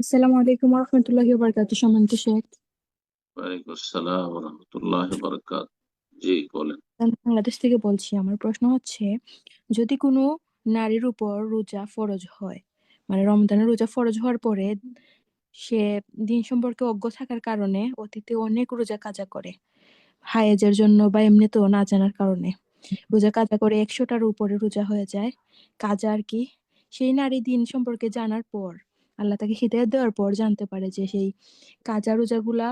আসসালামু আলাইকুম রহমতুল্লাহি বারকাত সম্মানিত শেখ। ওয়ালাইকুম আসসালাম রহমতুল্লাহ বরকাত জি বলেন। আমি বাংলাদেশ থেকে বলছি আমার প্রশ্ন হচ্ছে যদি কোনো নারীর উপর রোজা ফরজ হয় মানে রমজানের রোজা ফরজ হওয়ার পরে সে দিন সম্পর্কে অজ্ঞ থাকার কারণে অতীতে অনেক রোজা কাজা করে হায়েজের জন্য বা এমনিতেও না জানার কারণে রোজা কাজা করে একশোটার উপরে রোজা হয়ে যায় কাজা আর কি সেই নারী দিন সম্পর্কে জানার পর আল্লাহ তাকে হিদায়াত দেওয়ার পর জানতে পারে যে সেই কাজা রোজাগুলা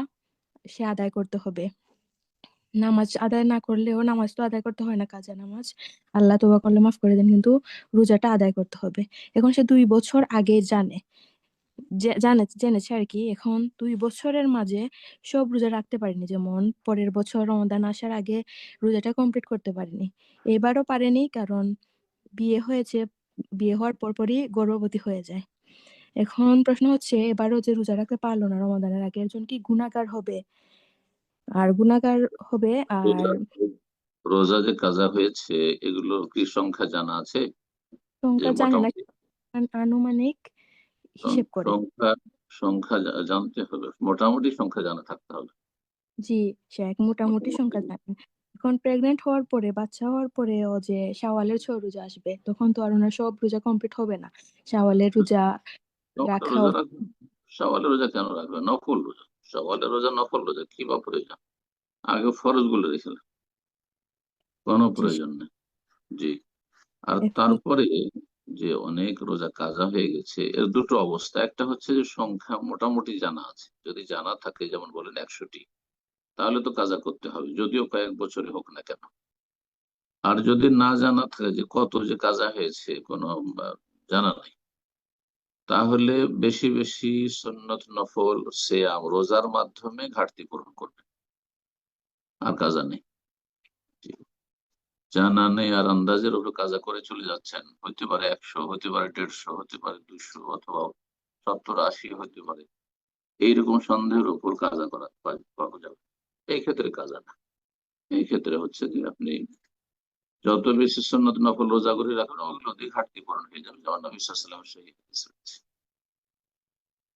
সে আদায় করতে হবে। নামাজ আদায় না করলেও নামাজ তো আদায় করতে হয় না, কাজা নামাজ। আল্লাহ তোবা করলে মাফ করে দেন, কিন্তু রোজাটা আদায় করতে হবে। এখন সে দুই বছর আগে জানে জানে, জেনেছে আর কি, এখন দুই বছরের মাঝে সব রোজা রাখতে পারিনি। যেমন পরের বছর রমাদান আসার আগে রোজাটা কমপ্লিট করতে পারিনি। এবারও পারেনি, কারণ বিয়ে হয়েছে, বিয়ে হওয়ার পরপরই গর্ভবতী হয়ে যায়। এখন প্রশ্ন হচ্ছে এবারও যে রোজা রাখতে পারল না রমাদানের আগে একজন কি গুণাগার হবে? আর গুণাকার হবে আর রোজা যে কাজা হয়েছে এগুলোর কি সংখ্যা জানা আছে? সংখ্যা জানি না আনুমানিক হিসেব করে। সংখ্যা সংখ্যা জানতে হবে মোটামুটি সংখ্যা জানা থাকতে হবে। জি শেখ মোটামুটি সংখ্যা জানেন এখন প্রেগনেন্ট হওয়ার পরে বাচ্চা হওয়ার পরে ও যে শাওয়ালের ছয় রোজা আসবে তখন তো আর ওনার সব রোজা কমপ্লিট হবে না। শাওয়ালের রোজা রাখা সওয়ালের রোজা কেন রাখবে নফল রোজা। সওয়ালের রোজা নফল রোজা কি বা প্রয়োজন? আগে ফরজগুলো রেখেলেন কোনো প্রয়োজন নেই। জি। আর তারপরে যে অনেক রোজা কাজা হয়ে গেছে এর দুটো অবস্থা। একটা হচ্ছে যে সংখ্যা মোটামুটি জানা আছে। যদি জানা থাকে যেমন বলেন একশোটি তাহলে তো কাজা করতে হবে। যদিও কয়েক বছরে হোক না কেন। আর যদি না জানা থাকে যে কত যে কাজা হয়েছে কোনো জানা নাই। তাহলে বেশি বেশি সন্নত নফল, সেয়াম, রোজার মাধ্যমে ঘাটতি পূরণ করবে। আর কাজা নেই। জানা নেই আর আন্দাজের উপর কাজা করে চলে যাচ্ছেন। হতে পারে একশো হতে পারে দেড়শো হতে পারে দুশো অথবা সত্তর, আশি হতে পারে। এইরকম সন্দেহের উপর কাজা করা পাওয়া যাবে। এই ক্ষেত্রে কাজা না। এই ক্ষেত্রে হচ্ছে যে আপনি যত বেশি সন্ন্যত নফল রোজা করে রাখবেন ওগুলো দিয়ে ঘাটতি পূরণ হয়ে যাবে। যেমন নবী সাল্লাম সেই।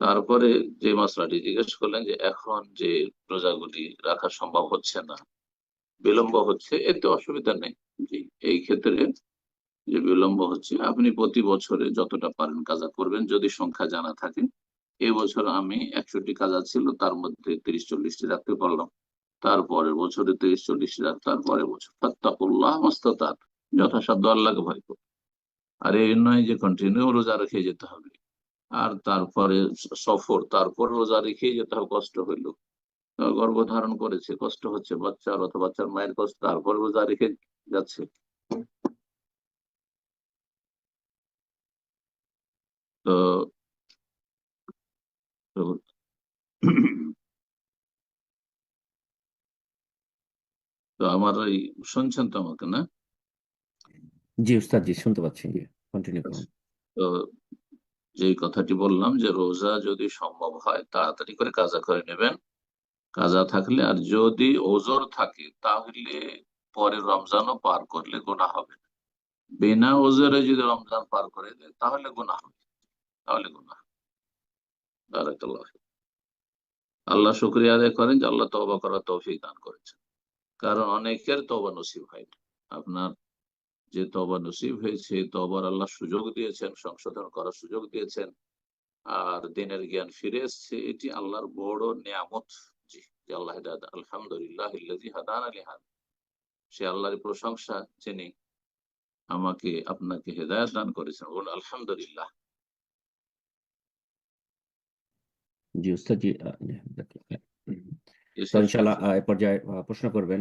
তারপরে যে মশলাটি জিজ্ঞেস করলেন যে এখন যে রোজাগুলি রাখা সম্ভব হচ্ছে না, বিলম্ব হচ্ছে, এতে অসুবিধা নেই। জি, এই ক্ষেত্রে যে বিলম্ব হচ্ছে, আপনি প্রতি বছরে যতটা পারেন কাজা করবেন, যদি সংখ্যা জানা থাকে। এই বছর আমি একশোটি কাজা ছিল, তার মধ্যে তিরিশ চল্লিশটি রাখতে পারলাম। তারপরের বছরে তিরিশ চল্লিশটি রাখ তারপরের বছর। ফাত্তাকুল্লাহ মাস্তাতাত, যথাসাধ্য আল্লাহকে ভয় করো। আর এই নয় যে কন্টিনিউ রোজা রেখে যেতে হবে। আর তারপরে সফর তারপর রোজা রেখে যেতে হবে কষ্ট হইল। গর্ভ ধারণ করেছে কষ্ট হচ্ছে বাচ্চার অথবা বাচ্চার মায়ের কষ্ট তারপর রোজা রেখে যাচ্ছে। তো তো আমার এই শুনছেন তো আমাকে না? জি উস্তাদ জি শুনতে পাচ্ছি। কন্টিনিউ করুন। তো যে কথাটি বললাম যে রোজা যদি সম্ভব হয়, তাড়াতাড়ি করে কাজা করে নেবেন। কাজা থাকলে আর যদি ওজোর থাকে, তাহলে পরে রমজানও পার করলে গোনা হবে না। বিনা ওজোরে যদি রমজান পার করে দেয় তাহলে গোনা হবে। তাহলে গোনা হবে। আল্লাহ শুক্রিয়া আদায় করেন যে আল্লাহ তওবা করার তৌফিক দান করেছেন। কারণ অনেকের তওবা নসিব হয় আপনার যে তবা নসিব হয়েছে তবার আল্লাহ সুযোগ দিয়েছেন সংশোধন করার সুযোগ দিয়েছেন। আর দিনের জ্ঞান ফিরে এসছে এটি আল্লাহর বড় নিয়ামত জি যে আল্লাহ আলহামদুলিল্লাহ হাদানা লিহাদা। সে আল্লাহর প্রশংসা যিনি আমাকে আপনাকে হেদায়েত দান করেছেন। বলুন আলহামদুলিল্লাহ। জি উস্তাদ জি আহ, জি, ইনশাআল্লাহ এ পর্যায়ে প্রশ্ন করবেন।